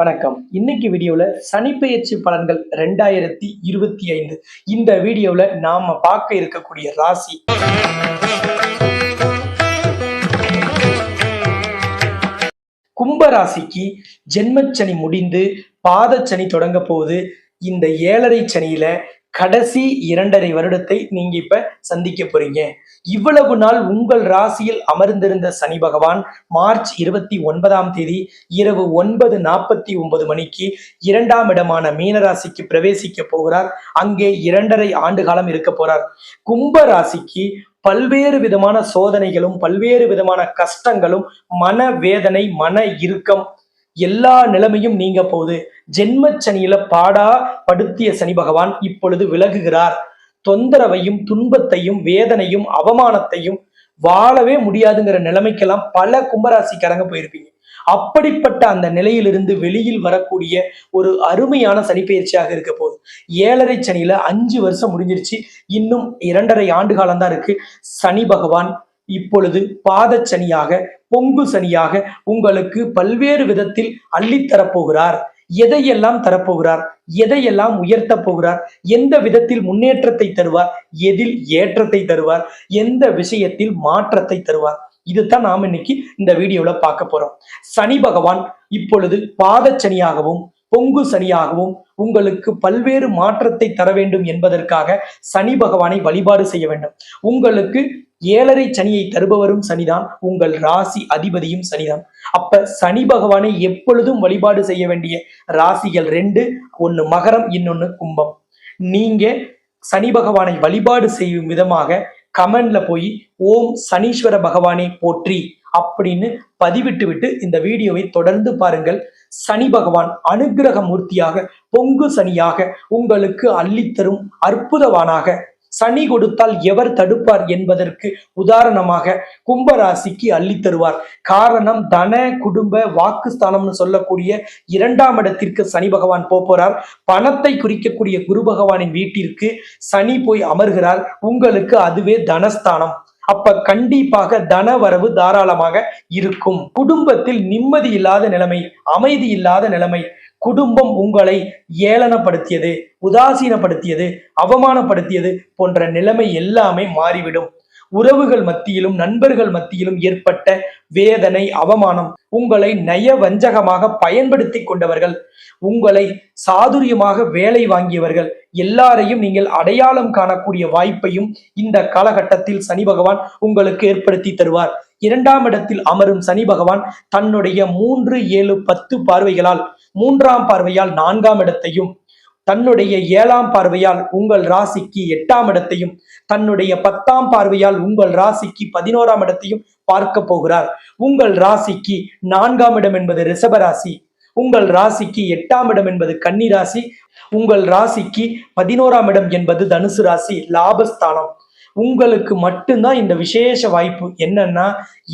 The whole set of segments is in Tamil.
வணக்கம். இன்னைக்கு வீடியோவில் சனிப்பெயர்ச்சி பலன்கள் ரெண்டாயிரத்தி இருபத்தி ஐந்து. இந்த வீடியோவில் நாம பார்க்க இருக்கக்கூடிய ராசி. கும்ப ராசிக்கு ஜென்மச்சனி முடிந்து பாதச்சனி தொடங்க போகுது. இந்த ஏழரை சனியில கடைசி இரண்டரை வருடத்தை நீங்க இப்ப சந்திக்க போறீங்க. இவ்வளவு நாள் உங்கள் ராசியில் அமர்ந்திருந்த சனி பகவான் மார்ச் இருபத்தி ஒன்பதாம் தேதி இரவு ஒன்பது நாற்பத்தி ஒன்பது மணிக்கு இரண்டாம் இடமான மீனராசிக்கு பிரவேசிக்க போகிறார். அங்கே இரண்டரை ஆண்டு காலம் இருக்க போறார். கும்ப ராசிக்கு பல்வேறு விதமான சோதனைகளும் பல்வேறு விதமான கஷ்டங்களும் மன வேதனை மன இறுக்கம் எல்லா நிலைமையும் நீங்க போகுது. ஜென்மச்சனியில பாடா படுத்திய சனி பகவான் இப்பொழுது விலகுகிறார். தொந்தரவையும் துன்பத்தையும் வேதனையும் அவமானத்தையும் வாழவே முடியாதுங்கிற நிலைமைக்கெல்லாம் பல கும்பராசிக்காரங்க போயிருப்பீங்க. அப்படிப்பட்ட அந்த நிலையிலிருந்து வெளியில் வரக்கூடிய ஒரு அருமையான சனிப்பெயர்ச்சியாக இருக்க போகுது. ஏழரை சனியில அஞ்சு வருஷம் முடிஞ்சிருச்சு. இன்னும் இரண்டரை ஆண்டு காலம் தான் இருக்கு. சனி பகவான் இப்பொழுது பாதச்சனியாக பொங்கு சனியாக உங்களுக்கு பல்வேறு விதத்தில் அள்ளித்தரப்போகிறார் எதையெல்லாம் தரப்போகிறார்? எதையெல்லாம் உயர்த்த போகிறார்? எந்த விதத்தில் முன்னேற்றத்தை தருவார்? எதில் ஏற்றத்தை தருவார்? எந்த விஷயத்தில் மாற்றத்தை தருவார்? இதுதான் நாம் இன்னைக்கு இந்த வீடியோல பார்க்க போறோம். சனி பகவான் இப்பொழுது பாதச்சனியாகவும் பொங்கு சனியாகவும் உங்களுக்கு பல்வேறு மாற்றத்தை தர வேண்டும் என்பதற்காக சனி பகவானை வழிபாடு செய்ய வேண்டும். உங்களுக்கு ஏழரை சனியை தருபவரும் சனிதான் உங்கள் ராசி அதிபதியும் சனிதான். அப்ப சனி பகவானை எப்பொழுதும் வழிபாடு செய்ய வேண்டிய ராசிகள் ரெண்டு ஒன்னு மகரம் இன்னொன்னு கும்பம். நீங்க சனி பகவானை வழிபாடு செய்யும் விதமாக கமெண்ட்ல போய் ஓம் சனீஸ்வர பகவானை போற்றி அப்படின்னு பதிவிட்டு விட்டு இந்த வீடியோவை தொடர்ந்து பாருங்கள். சனி பகவான் அனுக்கிரக மூர்த்தியாக பொங்கு சனியாக உங்களுக்கு அள்ளித்தரும் அற்புதவானாக சனி கொடுத்தால் எவர் தடுப்பார் என்பதற்கு உதாரணமாக கும்பராசிக்கு அள்ளி தருவார். காரணம் தன குடும்ப வாக்குஸ்தானம்னு சொல்லக்கூடிய இரண்டாம் இடத்திற்கு சனி பகவான் போப் போறார் பணத்தை குறிக்கக்கூடிய குரு பகவானின் வீட்டிற்கு சனி போய் அமர்கிறார். உங்களுக்கு அதுவே தனஸ்தானம். அப்ப கண்டிப்பாக தன வரவு தாராளமாக இருக்கும். குடும்பத்தில் நிம்மதி இல்லாத நிலைமை அமைதி இல்லாத நிலைமை குடும்பம் உங்களை ஏளனப்படுத்தியது உதாசீனப்படுத்தியது அவமானப்படுத்தியது போன்ற நிலைமை எல்லாமே மாறிவிடும். உறவுகள் மத்தியிலும் நண்பர்கள் மத்தியிலும் ஏற்பட்ட வேதனை அவமானம் உங்களை நய வஞ்சகமாக பயன்படுத்தி கொண்டவர்கள் உங்களை சாதுரியமாக வேலை வாங்கியவர்கள் எல்லாரையும் நீங்கள் அடையாளம் காணக்கூடிய வாய்ப்பையும் இந்த காலகட்டத்தில் சனி பகவான் உங்களுக்கு ஏற்படுத்தி தருவார். இரண்டாம் இடத்தில் அமரும் சனி பகவான் தன்னுடைய மூன்று ஏழு பத்து பார்வைகளால் மூன்றாம் பார்வையால் நான்காம் இடத்தையும் தன்னுடைய ஏழாம் பார்வையால் உங்கள் ராசிக்கு எட்டாம் இடத்தையும் தன்னுடைய பத்தாம் பார்வையால் உங்கள் ராசிக்கு பதினோராம் இடத்தையும் பார்க்க போகிறார். உங்கள் ராசிக்கு நான்காம் இடம் என்பது ரிஷபராசி உங்கள் ராசிக்கு எட்டாம் இடம் என்பது கன்னி ராசி உங்கள் ராசிக்கு பதினோராம் இடம் என்பது தனுசு ராசி லாபஸ்தானம். உங்களுக்கு மட்டும்தான் இந்த விசேஷ வாய்ப்பு என்னன்னா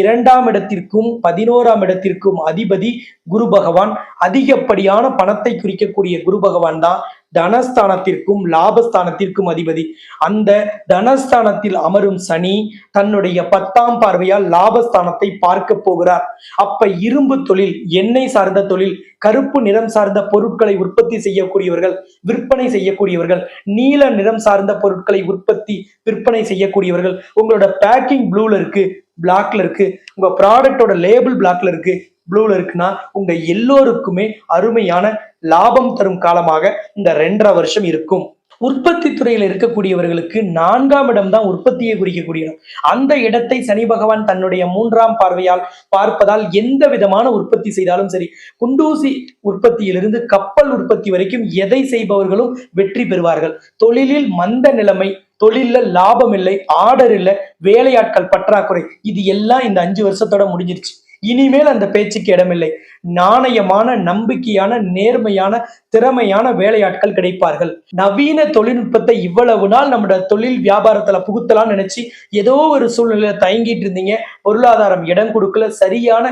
இரண்டாம் இடத்திற்கும் பதினோராம் இடத்திற்கும் அதிபதி குரு பகவான். அதிகப்படியான பணத்தை குறிக்கக்கூடிய குரு பகவான் தான். தனஸ்தானத்திற்கும் லாபஸ்தானத்திற்கும் அதிபதி. அந்த தனஸ்தானத்தில் அமரும் சனி தன்னுடைய பத்தாம் பார்வையால் லாபஸ்தானத்தை பார்க்க போகிறார். அப்ப இரும்பு தொழில் எண்ணெய் சார்ந்த தொழில் கருப்பு நிறம் சார்ந்த பொருட்களை உற்பத்தி செய்யக்கூடியவர்கள் விற்பனை செய்யக்கூடியவர்கள் நீல நிறம் சார்ந்த பொருட்களை உற்பத்தி விற்பனை செய்யக்கூடியவர்கள் உங்களோட பேக்கிங் ப்ளூல இருக்கு பிளாக்ல இருக்கு உங்க ப்ராடக்டோட லேபிள் பிளாக்ல இருக்கு ப்ளூல இருக்குன்னா உங்க எல்லோருக்குமே அருமையான லாபம் தரும் காலமாக இந்த ரெண்டரை வருஷம் இருக்கும். உற்பத்தி துறையில் இருக்கக்கூடியவர்களுக்கு நான்காம் இடம் தான் உற்பத்தியை குறிக்கக்கூடிய இடம். அந்த இடத்தை சனி பகவான் தன்னுடைய மூன்றாம் பார்வையால் பார்ப்பதால் எந்த விதமான உற்பத்தி செய்தாலும் சரி குண்டூசி உற்பத்தியிலிருந்து கப்பல் உற்பத்தி வரைக்கும் எதை செய்பவர்களும் வெற்றி பெறுவார்கள். தொழிலில் மந்த நிலைமை தொழில்ல லாபம் இல்லை ஆர்டர் இல்லை வேலையாட்கள் பற்றாக்குறை. இது எல்லாம் இந்த அஞ்சு வருஷத்தோட முடிஞ்சிருச்சு. இனிமேல் அந்த பேச்சுக்கு இடமில்லை. நாணயமான நம்பிக்கையான நேர்மையான திறமையான வேலையாட்கள் கிடைப்பார்கள். நவீன தொழில்நுட்பத்தை இவ்வளவு நாள் நம்மளோட தொழில் வியாபாரத்துல புகுத்தலாம் நினைச்சு ஏதோ ஒரு சூழ்நிலையில தயங்கிட்டு இருந்தீங்க. பொருளாதாரம் இடம் கொடுக்கல. சரியான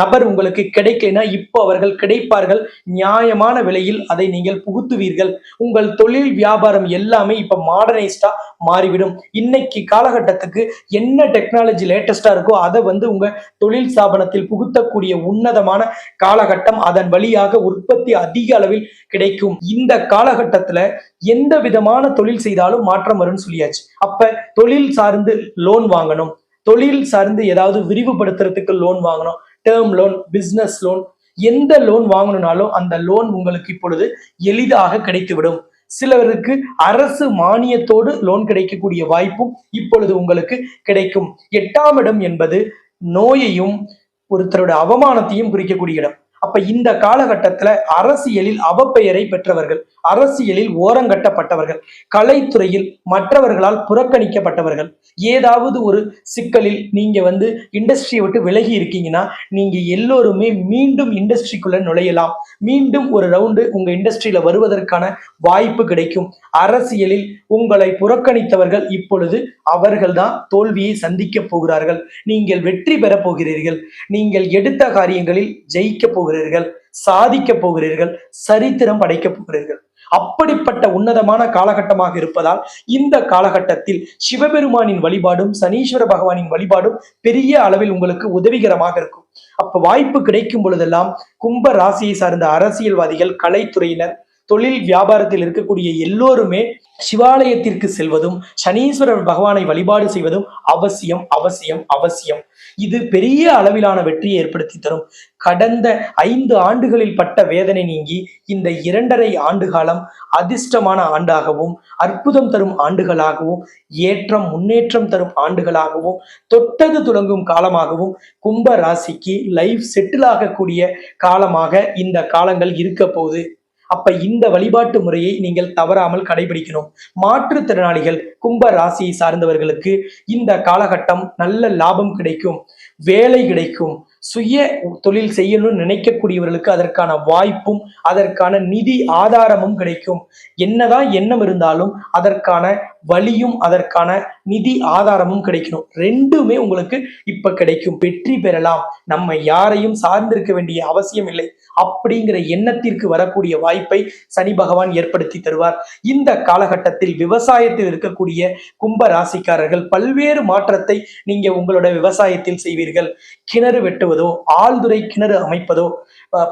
நபர் உங்களுக்கு கிடைக்கலைன்னா இப்போ அவர்கள் கிடைப்பார்கள். நியாயமான விலையில் அதை நீங்கள் புகுத்துவீர்கள். உங்கள் தொழில் வியாபாரம் எல்லாமே இப்ப மாடர்னைஸ்டா மாறிவிடும். இன்னைக்கு காலகட்டத்துக்கு என்ன டெக்னாலஜி லேட்டஸ்டா இருக்கோ அதை வந்து உங்க தொழில் ஸ்தாபனத்தில் புகுத்தக்கூடிய உன்னதமான காலகட்டம் அதன் வழியாக உற்பத்தி அதிக அளவில் கிடைக்கும். இந்த காலகட்டத்துல எந்த விதமான தொழில் செய்தாலும் மாற்றம் வரும்னு சொல்லியாச்சு. அப்ப தொழில் சார்ந்து லோன் வாங்கணும். தொழில் சார்ந்து ஏதாவது விரிவுபடுத்துறதுக்கு லோன் வாங்கணும். டேர்ம் லோன் பிசினஸ் லோன் எந்த லோன் வாங்கணும்னாலும் அந்த லோன் உங்களுக்கு இப்பொழுது எளிதாக கிடைத்துவிடும். சிலருக்கு அரசு மானியத்தோடு லோன் கிடைக்கக்கூடிய வாய்ப்பும் இப்பொழுது உங்களுக்கு கிடைக்கும். எட்டாம் இடம் என்பது நோயையும் ஒருத்தரோட அவமானத்தையும் குறிக்கக்கூடிய இடம். அப்ப இந்த காலகட்டத்துல அரசியலில் அவப்பெயரை பெற்றவர்கள் அரசியலில் ஓரங்கட்டப்பட்டவர்கள் கலைத்துறையில் மற்றவர்களால் புறக்கணிக்கப்பட்டவர்கள் ஏதாவது ஒரு சிக்கலில் நீங்க வந்து இண்டஸ்ட்ரியை விட்டு விலகி இருக்கீங்கன்னா நீங்க எல்லோருமே மீண்டும் இண்டஸ்ட்ரிக்குள்ள நுழையலாம். மீண்டும் ஒரு ரவுண்டு உங்க இண்டஸ்ட்ரியில வருவதற்கான வாய்ப்பு கிடைக்கும். அரசியலில் உங்களை புறக்கணித்தவர்கள் இப்பொழுது அவர்கள்தான் தோல்வியை சந்திக்க போகிறார்கள். நீங்கள் வெற்றி பெற போகிறீர்கள். நீங்கள் எடுத்த காரியங்களில் ஜெயிக்க போகிறீர்கள். சாதிக்க போகிறீர்கள் சரித்திரம் படைக்க போகிறீர்கள். அப்படிப்பட்ட உன்னதமான காலகட்டமாக இருப்பதால் இந்த காலகட்டத்தில் சிவபெருமானின் வழிபாடும் சனீஸ்வர பகவானின் வழிபாடும் பெரிய அளவில் உங்களுக்கு உதவிகரமாக இருக்கும். அப்ப வாய்ப்பு கிடைக்கும் பொழுதெல்லாம் கும்ப ராசியை சார்ந்த அரசியல்வாதிகள் கலைத்துறையினர் தொழில் வியாபாரத்தில் இருக்கக்கூடிய எல்லோருமே சிவாலயத்திற்கு செல்வதும் சனீஸ்வரர் பகவானை வழிபாடு செய்வதும் அவசியம் அவசியம் அவசியம். இது பெரிய அளவிலான வெற்றியை ஏற்படுத்தி தரும். கடந்த ஐந்து ஆண்டுகளில் பட்ட வேதனை நீங்கி இந்த இரண்டரை ஆண்டு காலம் அதிர்ஷ்டமான ஆண்டாகவும் அற்புதம் தரும் ஆண்டுகளாகவும் ஏற்றம் முன்னேற்றம் தரும் ஆண்டுகளாகவும் தொட்டது துலங்கும் காலமாகவும் கும்ப ராசிக்கு லைஃப் செட்டில் ஆகக்கூடிய காலமாக இந்த காலங்கள் இருக்க போகுது. அப்ப இந்த வழிபாட்டு முறையை நீங்கள் தவறாமல் கடைபிடிக்கணும். மாற்றுத்திறனாளிகள் கும்ப ராசியை சார்ந்தவர்களுக்கு இந்த காலகட்டம் நல்ல லாபம் கிடைக்கும் வேலை கிடைக்கும். சுய தொழில் செய்யணும்னு நினைக்கக்கூடியவர்களுக்கு அதற்கான வாய்ப்பும் அதற்கான நிதி ஆதாரமும் கிடைக்கும். என்னதான் எண்ணம் இருந்தாலும் அதற்கான வழியும் அதற்கான நிதி ஆதாரமும் கிடைக்கணும். ரெண்டுமே உங்களுக்கு இப்ப கிடைக்கும். வெற்றி பெறலாம். நம்ம யாரையும் சார்ந்திருக்க வேண்டிய அவசியம் இல்லை. அப்படிங்கிற எண்ணத்திற்கு வரக்கூடிய வாய்ப்பை சனி பகவான் ஏற்படுத்தி தருவார். இந்த காலகட்டத்தில் விவசாயத்தில் இருக்கக்கூடிய கும்ப ராசிக்காரர்கள் பல்வேறு மாற்றத்தை நீங்க உங்களோட விவசாயத்தில் செய்வீர்கள். கிணறு வெட்டுவதோ ஆழ்துறை கிணறு அமைப்பதோ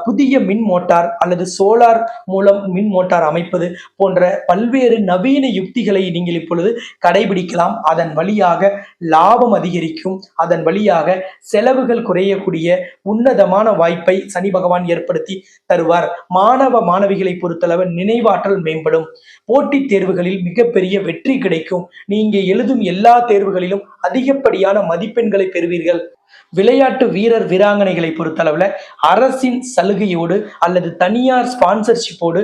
புதிய மின் மோட்டார் அல்லது சோலார் மூலம் மின் மோட்டார் அமைப்பது போன்ற பல்வேறு நவீன யுக்திகளை நீங்கள் இப்பொழுது கடைபிடிக்கலாம். அதன் வழியாக லாபம் அதிகரிக்கும். அதன் வழியாக செலவுகள் குறையக்கூடிய உன்னதமான வாய்ப்பை சனி பகவான் ஏற்படுத்தி தருவார். மாணவ மாணவிகளை பொறுத்தளவு நினைவாற்றல் மேம்படும். போட்டித் தேர்வுகளில் மிகப்பெரிய வெற்றி கிடைக்கும். நீங்க எழுதும் எல்லா தேர்வுகளிலும் அதிகப்படியான மதிப்பெண்களை பெறுவீர்கள். விளையாட்டு வீரர் வீராங்கனைகளை பொறுத்தளவுல அரசின் சலுகையோடு அல்லது தனியார் ஸ்பான்சர்ஷிப்போடு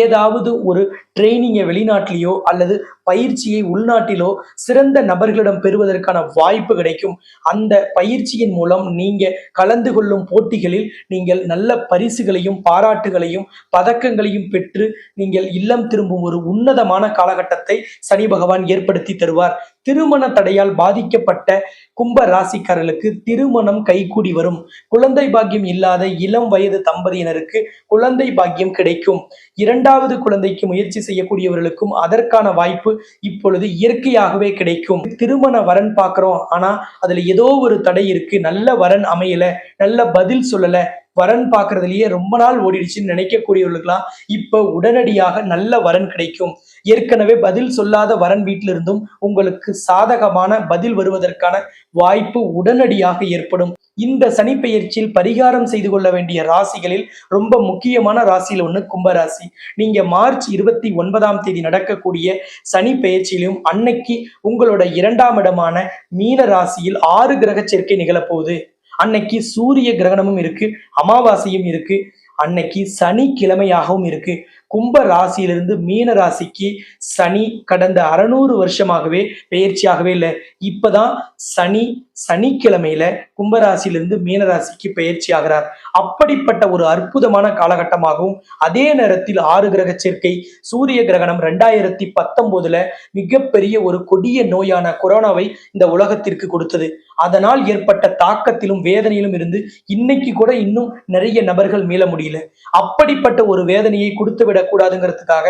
ஏதாவது ஒரு ட்ரைனிங்கை வெளிநாட்டிலேயோ அல்லது பயிற்சியை உள்நாட்டிலோ சிறந்த நபர்களிடம் பெறுவதற்கான வாய்ப்பு கிடைக்கும். அந்த பயிற்சியின் மூலம் நீங்க கலந்து கொள்ளும் போட்டிகளில் நீங்கள் நல்ல பரிசுகளையும் பாராட்டுகளையும் பதக்கங்களையும் பெற்று நீங்கள் இல்லம் திரும்பும் ஒரு உன்னதமான காலகட்டத்தை சனி பகவான் ஏற்படுத்தி தருவார். திருமண தடையால் பாதிக்கப்பட்ட கும்ப ராசிக்காரர்களுக்கு திருமணம் கைகூடி வரும். குழந்தை பாக்கியம் இல்லாத இளம் வயது தம்பதியினருக்கு குழந்தை பாக்கியம் கிடைக்கும். இரண்டாவது குழந்தைக்கு முயற்சி செய்யக்கூடியவர்களுக்கும் அதற்கான வாய்ப்பு இப்பொழுது இயற்கையாகவே கிடைக்கும். திருமண வரன் பார்க்குறோம். ஆனா அதுல ஏதோ ஒரு தடை இருக்கு. நல்ல வரன் அமையல. நல்ல பதில் சொல்லல. வரன் பார்க்கறதுலயே ரொம்ப நாள் ஓடிடுச்சுன்னு நினைக்கக்கூடியவர்களுக்கெல்லாம் இப்ப உடனடியாக நல்ல வரன் கிடைக்கும். ஏற்கனவே பதில் சொல்லாத வரன் வீட்டிலிருந்தும் உங்களுக்கு சாதகமான பதில் வருவதற்கான வாய்ப்பு உடனடியாக ஏற்படும். இந்த சனிப்பெயர்ச்சியில் பரிகாரம் செய்து கொள்ள வேண்டிய ராசிகளில் ரொம்ப முக்கியமான ராசியில் ஒன்று கும்பராசி. நீங்க மார்ச் இருபத்தி ஒன்பதாம் தேதி நடக்கக்கூடிய சனி பெயர்ச்சியிலும் அன்னைக்கு உங்களோட இரண்டாம் இடமான மீன ராசியில் ஆறு கிரக சேர்க்கை நிகழப்போகுது. அன்னைக்கு சூரிய கிரகணமும் இருக்கு அமாவாசையும் இருக்கு அன்னைக்கு சனிக்கிழமையாகவும் இருக்கு. கும்ப ராசியிலிருந்து மீன ராசிக்கு சனி கடந்த அறநூறு வருஷமாகவே பெயர்ச்சியாகவே இல்லை. இப்பதான் சனி சனிக்கிழமையில கும்பராசியிலிருந்து மீனராசிக்கு பெயர்ச்சி ஆகிறார் அப்படிப்பட்ட ஒரு அற்புதமான காலகட்டமாகவும் அதே நேரத்தில் ஆறு கிரக சேர்க்கை சூரிய கிரகணம் ரெண்டாயிரத்தி பத்தொன்பதுல மிகப்பெரிய ஒரு கொடிய நோயான கொரோனாவை இந்த உலகத்திற்கு கொடுத்தது. அதனால் ஏற்பட்ட தாக்கத்திலும் வேதனையிலும் இருந்து இன்னைக்கு கூட இன்னும் நிறைய நபர்கள் மீள முடியல. அப்படிப்பட்ட ஒரு வேதனையை கொடுத்து விடக்கூடாதுங்கிறதுக்காக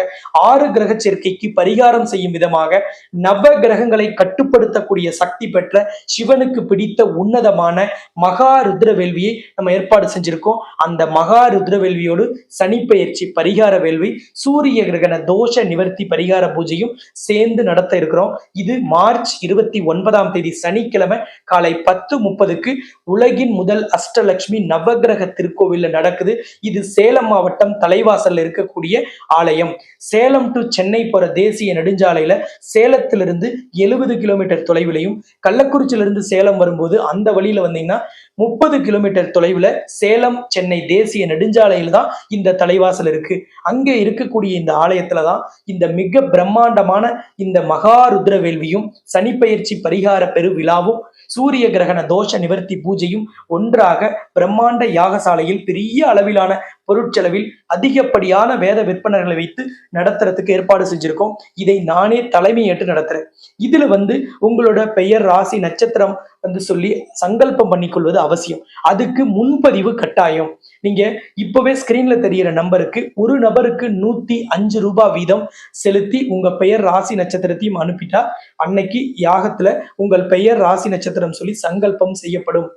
ஆறு கிரக சேர்க்கைக்கு பரிகாரம் செய்யும் விதமாக நவ கிரகங்களை கட்டுப்படுத்தக்கூடிய சக்தி பெற்ற சிவனுக்கு பிடித்த உன்னதமான மகா ருத்ர வேள்வியை நம்ம ஏற்பாடு செஞ்சிருக்கோம். அந்த மகா ருத்ர வேள்வியோடு சனிப்பெயர்ச்சி பரிகார வேள்வி சூரிய கிரகண தோஷ நிவர்த்தி பரிகார பூஜையும் சேர்ந்து நடத்த இருக்கிறோம். இது மார்ச் இருபத்தி ஒன்பதாம் தேதி சனிக்கிழமை காலை பத்து முப்பதுக்கு உலகின் முதல் அஷ்டலட்சுமி நவகிரக திருக்கோவில்ல நடக்குது. இது சேலம் மாவட்டம் தலைவாசல்ல இருக்கக்கூடிய ஆலயம். சேலம் டு சென்னை போற தேசிய நெடுஞ்சாலையில சேலத்திலிருந்து எழுபது கிலோமீட்டர் தொலைவிலையும் கள்ளக்குறிச்சியிலிருந்து சேலம் வரும்போது அந்த வழியில வந்தீங்கன்னா முப்பது கிலோமீட்டர் தொலைவில் சேலம் சென்னை தேசிய நெடுஞ்சாலையில தான் இந்த தலைவாசல் இருக்கு. அங்கே இருக்கக்கூடிய இந்த ஆலயத்துல தான் இந்த மிக பிரம்மாண்டமான இந்த மகாருத்ர வேள்வியும் சனிப்பயிற்சி பரிகார பெரு விழாவும் சூரிய கிரகண தோஷ நிவர்த்தி பூஜையும் ஒன்றாக பிரம்மாண்ட யாகசாலையில் பெரிய அளவிலான பொருட்செலவில் அதிகப்படியான வேத விற்பனர்களை வைத்து நடத்துறதுக்கு ஏற்பாடு செஞ்சிருக்கோம். இதை நானே தலைமையேற்று நடத்துறேன். இதுல வந்து உங்களோட பெயர் ராசி நட்சத்திரம் வந்து சொல்லி சங்கல்பம் பண்ணிக்கொள்வது அவசியம். அதுக்கு முன்பதிவு கட்டாயம். நீங்க இப்பவே ஸ்கிரீன்ல தெரியிற நம்பருக்கு ஒரு நபருக்கு நூத்தி அஞ்சு ரூபாய் வீதம் செலுத்தி உங்க பெயர் ராசி நட்சத்திரத்தையும் அனுப்பிட்டா அன்னைக்கு யாகத்துல உங்கள் பெயர் ராசி நட்சத்திரம் சொல்லி சங்கல்பம் செய்யப்படும்.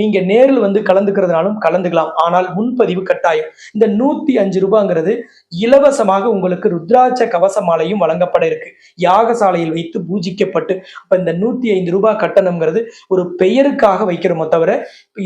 நீங்க நேரில் வந்து கலந்துக்கிறதுனாலும் கலந்துக்கலாம். ஆனால் முன்பதிவு கட்டாயம். இந்த நூத்தி அஞ்சு ரூபாங்கிறது இலவசமாக உங்களுக்கு ருத்ராட்ச கவச மாலையும் வழங்கப்பட இருக்கு. யாகசாலையில் வைத்து பூஜிக்கப்பட்டு அப்ப இந்த நூத்தி ஐந்து ரூபாய் கட்டணம்ங்கிறது ஒரு பெயருக்காக வைக்கிறோமோ தவிர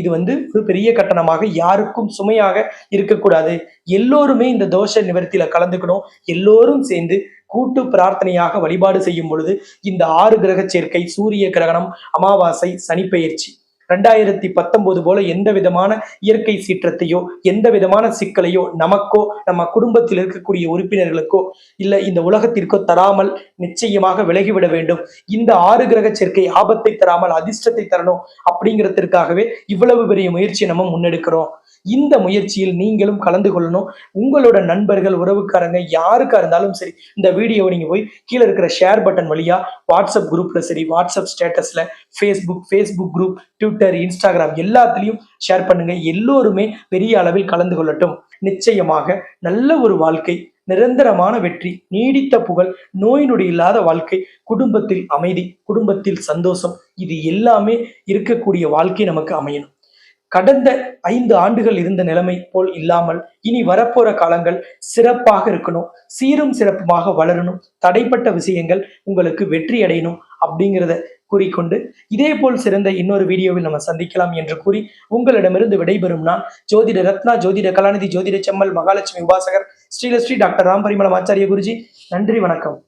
இது வந்து ஒரு பெரிய கட்டணமாக யாருக்கும் சுமையாக இருக்கக்கூடாது. எல்லோருமே இந்த தோஷ நிவர்த்தியில கலந்துக்கணும். எல்லோரும் சேர்ந்து கூட்டு பிரார்த்தனையாக வழிபாடு செய்யும் பொழுது இந்த ஆறு கிரக சேர்க்கை சூரிய கிரகணம் அமாவாசை சனிப்பெயர்ச்சி ரெண்டாயிரத்தி பத்தொன்பது போல எந்த விதமான இயற்கை சீற்றத்தையோ எந்த விதமான சிக்கலையோ நமக்கோ நம்ம குடும்பத்தில் இருக்கக்கூடிய உறுப்பினர்களுக்கோ இல்ல இந்த உலகத்திற்கோ தராமல் நிச்சயமாக விலகிவிட வேண்டும். இந்த ஆறு கிரக சேர்க்கை ஆபத்தை தராமல் அதிர்ஷ்டத்தை தரணும் அப்படிங்கிறதுக்காகவே இவ்வளவு பெரிய முயற்சியை நம்ம முன்னெடுக்கிறோம். இந்த முயற்சியில் நீங்களும் கலந்து கொள்ளணும். உங்களோட நண்பர்கள் உறவுக்காரங்க யாருக்கா இருந்தாலும் சரி இந்த வீடியோவை நீங்க போய் கீழே இருக்கிற ஷேர் பட்டன் வழியா வாட்ஸ்அப் குரூப்ல சரி வாட்ஸ்அப் ஸ்டேட்டஸ்ல Facebook Facebook group Twitter Instagram எல்லாத்துலயும் ஷேர் பண்ணுங்க. எல்லோருமே பெரிய அளவில் கலந்து கொள்ளட்டும். நிச்சயமாக நல்ல ஒரு வாழ்க்கை நிரந்தரமான வெற்றி நீடித்த புகழ் நோய் நொடி இல்லாத வாழ்க்கை குடும்பத்தில் அமைதி குடும்பத்தில் சந்தோஷம் இது எல்லாமே இருக்கக்கூடிய வாழ்க்கை நமக்கு அமையணும். கடந்த ஐந்து ஆண்டுகள் இருந்த நிலைமை போல் இல்லாமல் இனி வரப்போற காலங்கள் சிறப்பாக இருக்கணும். சீரும் சிறப்புமாக வளரணும். தடைப்பட்ட விஷயங்கள் உங்களுக்கு வெற்றி அடையணும் அப்படிங்கிறத கூறிக்கொண்டு இதே போல் சிறந்த இன்னொரு வீடியோவில் நம்ம சந்திக்கலாம் என்று கூறி உங்களிடமிருந்து விடைபெறும் நான் ஜோதிட ரத்னா ஜோதிட கலாநிதி ஜோதிட செம்மல் மகாலட்சுமி உபாசகர் ஸ்ரீலஸ்ரீ டாக்டர் ராம் பரிமளம் ஆச்சாரிய குருஜி. நன்றி வணக்கம்.